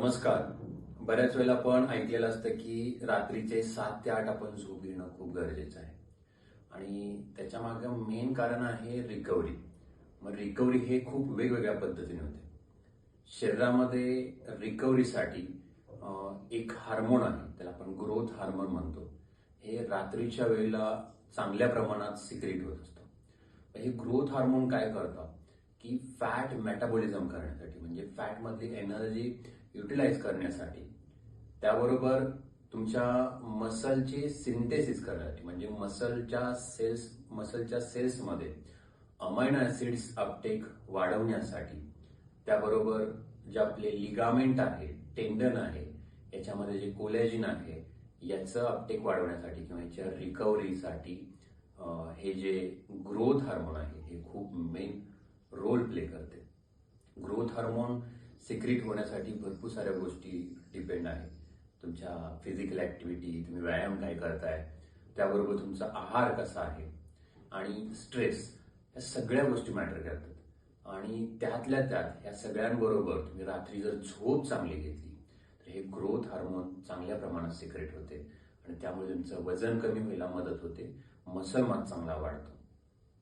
नमस्कार. बऱ्याच वेळेला आपण ऐकलेलं असतं की रात्रीचे सात ते आठ आपण झोप घेणं खूप गरजेचं आहे. आणि त्याच्यामागे मेन कारण आहे रिकव्हरी मग रिकव्हरी हे खूप वेगवेगळ्या पद्धतीने होते. शरीरामध्ये रिकव्हरीसाठी एक हार्मोन आहे. त्याला आपण ग्रोथ हार्मोन म्हणतो. हे रात्रीच्या वेळेला चांगल्या प्रमाणात सिक्रेट होत असतं. हे ग्रोथ हार्मोन काय करतं? की फॅट मेटाबॉलिझम करण्यासाठी. म्हणजे फॅटमधली एनर्जी युटिलाइज करण्यासाठी. त्याबरोबर तुमच्या मसलची सिंथेसिस करण्यासाठी म्हणजे मसलच्या सेल्स मसलच्या सेल्समध्ये अमायनो ऍसिड्स अपटेक वाढवण्यासाठी. त्याबरोबर जे आपले लिगामेंट आहे टेंडन आहे याच्यामध्ये जे कोलॅजिन आहे याचं अपटेक वाढवण्यासाठी किंवा याच्या रिकव्हरीसाठी हे जे ग्रोथ हार्मोन आहे हे खूप मेन रोल प्ले करते. ग्रोथ हार्मोन सिक्रेट होण्यासाठी भरपूर साऱ्या गोष्टी डिपेंड आहे. तुमच्या फिजिकल ॲक्टिव्हिटी तुम्ही व्यायाम काय करताय त्याबरोबर तुमचा आहार कसा आहे आणि स्ट्रेस ह्या सगळ्या गोष्टी मॅटर करतात. आणि त्यातल्या त्यात या सगळ्यांबरोबर तुम्ही रात्री जर झोप चांगली घेतली तर हे ग्रोथ हार्मोन चांगल्या प्रमाणात सिक्रेट होते आणि त्यामुळे तुमचं वजन कमी व्हायला मदत होते मसल मात चांगला वाढतो.